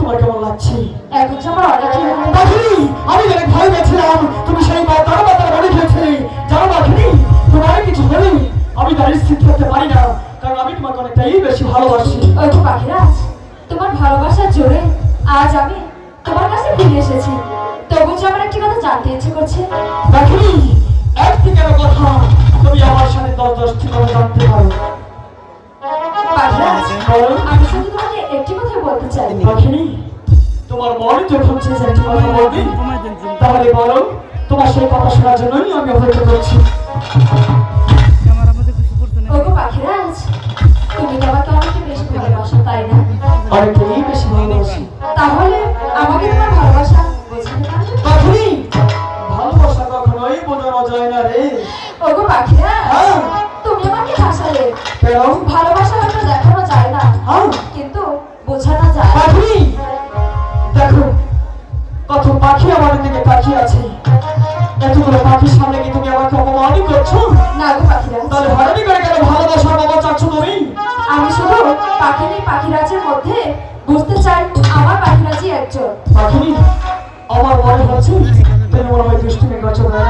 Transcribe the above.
তোমার কেমন লাগছে? এখন আমার মনে। আমি অনেক ভয় পেয়েছিলাম। তুমি সেই তারা বাতারা বলে খেয়েছিলে। জানো বাঘিনী তোমার কিছু হলে আমি তার স্থির থাকতে পারি না কারণ আমি তোমাকে অনেকটাই বেশি ভালোবাসি। তো পাখিরাজ তোমার ভালোবাসার জোরে আজ আমি তোমার কাছে ফিরে এসেছি। তবু যে আমার একটি কথা জানতে ইচ্ছে করছে। বাঘিনী এক থেকে কথা তুমি আমার সাথে দশ দশটি কথা জানতে পারো। পাখিরাজ আমি বলতে তোমার মনে যখন চেয়েছে একটি কথা বলবে তাহলে বলো তোমার সেই কথা শোনার জন্যই আমি অপেক্ষা করছি। তুমি তো আমাকে অনেক বেশি ভালোবাসো তাই না? অনেকটাই বেশি ভালোবাসি। তাহলে আমাকে তোমার ভালোবাসা বোঝাতে পারবে? ভালোবাসা কখনোই বোঝানো যায় না রে। ওগো পাখিরাজ হ্যাঁ। তুমি আমাকে হাসালে। কেন? ভালোবাসা হয়তো দেখানো যায় না। হ্যাঁ। কিন্তু বোঝানো যায়। পাখি! দেখো কত পাখি আমাদের দিকে তাকিয়ে আছে। এতগুলো পাখির সামনে কি তুমি আমাকে অপমান করছ? না গো পাখিরাজ তাহলে হয়নি করে কেন ভালোবাসার বাবা চাচ্ছ তুমি? আমি শুধু পাখিনি পাখিরাজের মধ্যে বুঝতে চাই আমার পাখিরাজি একজন। আমার মনে হচ্ছে তুমি মনে হয় দুষ্টুমি করছ না।